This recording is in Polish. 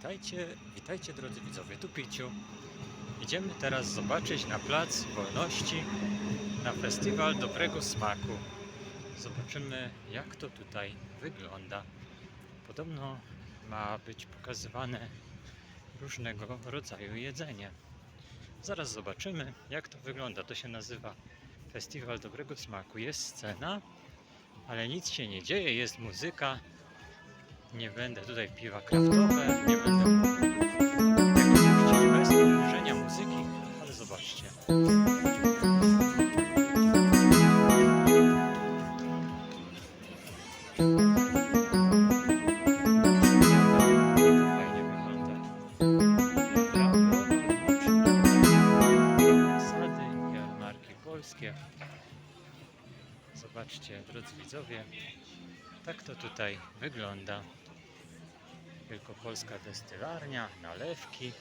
Witajcie, witajcie drodzy widzowie, tu Piciu. Idziemy teraz zobaczyć na Plac Wolności na Festiwal Dobrego Smaku. Zobaczymy jak to tutaj wygląda. Podobno ma być pokazywane różnego rodzaju jedzenie. Zaraz zobaczymy jak to wygląda. To się nazywa Festiwal Dobrego Smaku. Jest scena, ale nic się nie dzieje, jest muzyka. Nie będę tutaj piwa kraftowe, nie będę puścić bez użycia muzyki, ale zobaczcie. Zobaczcie, drodzy widzowie, tak to tutaj wygląda. Wielkopolska destylarnia, nalewki.